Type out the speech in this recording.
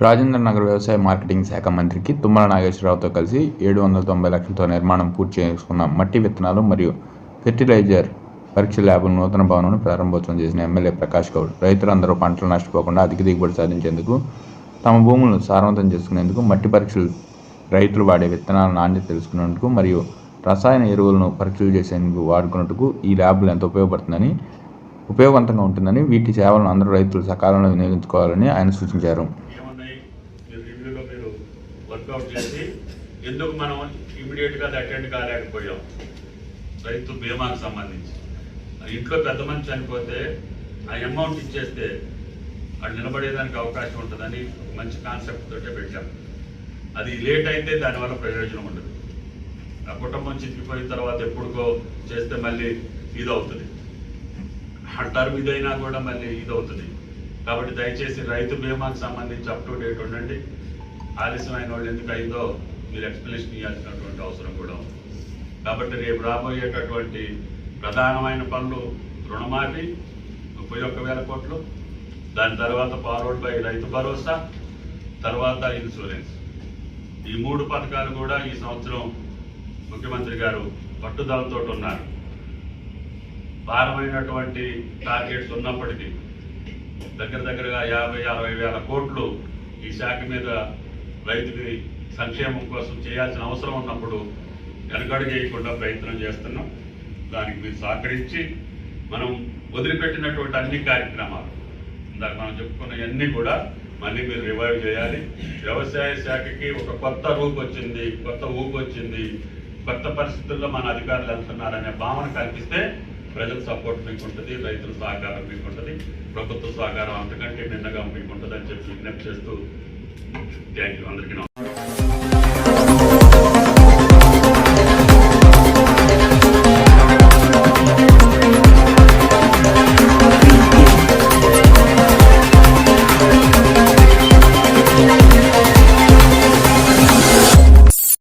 రాజేంద్ర నగర్ వ్యవసాయ మార్కెటింగ్ శాఖ మంత్రికి తుమ్మల నాగేశ్వరరావుతో కలిసి ఏడు వందల తొంభై లక్షలతో నిర్మాణం పూర్తి చేసుకున్న మట్టి విత్తనాలు మరియు ఫెర్టిలైజర్ పరీక్ష ల్యాబ్ నూతన భవనాన్ని ప్రారంభోత్సవం చేసిన ఎమ్మెల్యే ప్రకాష్ గౌడ్. రైతులందరూ పంటలు నష్టపోకుండా అధిక దిగుబడి సాధించేందుకు తమ భూములను సారవంతం చేసుకునేందుకు మట్టి పరీక్షలు రైతులు వాడే విత్తనాల నాణ్యత తెలుసుకునేందుకు మరియు రసాయన ఎరువులను పరీక్షలు చేసేందుకు వాడుకున్నట్టుకు ఈ ల్యాబ్లు ఎంత ఉపయోగపడుతుందని ఉపయోగవంతంగా ఉంటుందని వీటి సేవలను అందరూ రైతులు సకాలంలో వినియోగించుకోవాలని ఆయన సూచించారు ఏమున్నాయి మీరు రివ్యూలో మీరు వర్కౌట్ చేసి ఎందుకు మనం ఇమీడియట్గా అది అటెండ్ కాలేకపోయాం? రైతు బీమాకు సంబంధించి. ఇంట్లో పెద్ద మంది చనిపోతే ఆ అమౌంట్ ఇచ్చేస్తే అది నిలబడేదానికి అవకాశం ఉంటుందని మంచి కాన్సెప్ట్ తోటే పెట్టాం. అది లేట్ అయితే దానివల్ల ప్రయోజనం ఉండదు. ఆ కుటుంబం చితికిపోయిన తర్వాత ఎప్పుడుకో చేస్తే మళ్ళీ ఇది అవుతుంది ఆ టర్మ్ ఇదైనా కూడా మళ్ళీ ఇది అవుతుంది కాబట్టి దయచేసి రైతు బీమాకు సంబంధించి అప్ టు డేట్ ఉండండి. ఆలస్యమైన వాళ్ళు ఎందుకు అయిందో మీరు ఎక్స్ప్లెనేషన్ ఇవ్వాల్సినటువంటి అవసరం కూడా ఉంది. కాబట్టి రేపు రాబోయేటటువంటి ప్రధానమైన పనులు రుణమాఫీ ముప్పై ఒక్క వేల కోట్లు దాని తర్వాత ఫార్వర్డ్ బై రైతు భరోసా తర్వాత ఇన్సూరెన్స్ ఈ మూడు పథకాలు కూడా ఈ సంవత్సరం ముఖ్యమంత్రి గారు పట్టుదలతో ఉన్నారు. భారమైనటువంటి టార్గెట్స్ ఉన్నప్పటికీ దగ్గర దగ్గరగా యాభై అరవై వేల కోట్లు ఈ శాఖ మీద రైతుకి సంక్షేమం కోసం చేయాల్సిన అవసరం ఉన్నప్పుడు వెనకడు చేయకుండా ప్రయత్నం చేస్తున్నాం. దానికి మీరు సహకరించి మనం వదిలిపెట్టినటువంటి అన్ని కార్యక్రమాలు ఇందాక మనం చెప్పుకున్నవన్నీ కూడా మళ్ళీ మీరు రివైవ్ చేయాలి. వ్యవసాయ శాఖకి ఒక కొత్త రూపు వచ్చింది కొత్త ఊపు వచ్చింది. కొత్త పరిస్థితుల్లో మన అధికారులు వెళ్తున్నారనే భావన కల్పిస్తే ప్రజల సపోర్ట్ మీకు ఉంటుంది రైతుల సహకారం మీకు ఉంటుంది ప్రభుత్వ సహకారం అంతకంటే నిన్నగా మీకు ఉంటుంది అని చెప్పి విజ్ఞప్తి చేస్తూ థ్యాంక్ యూ అందరికీ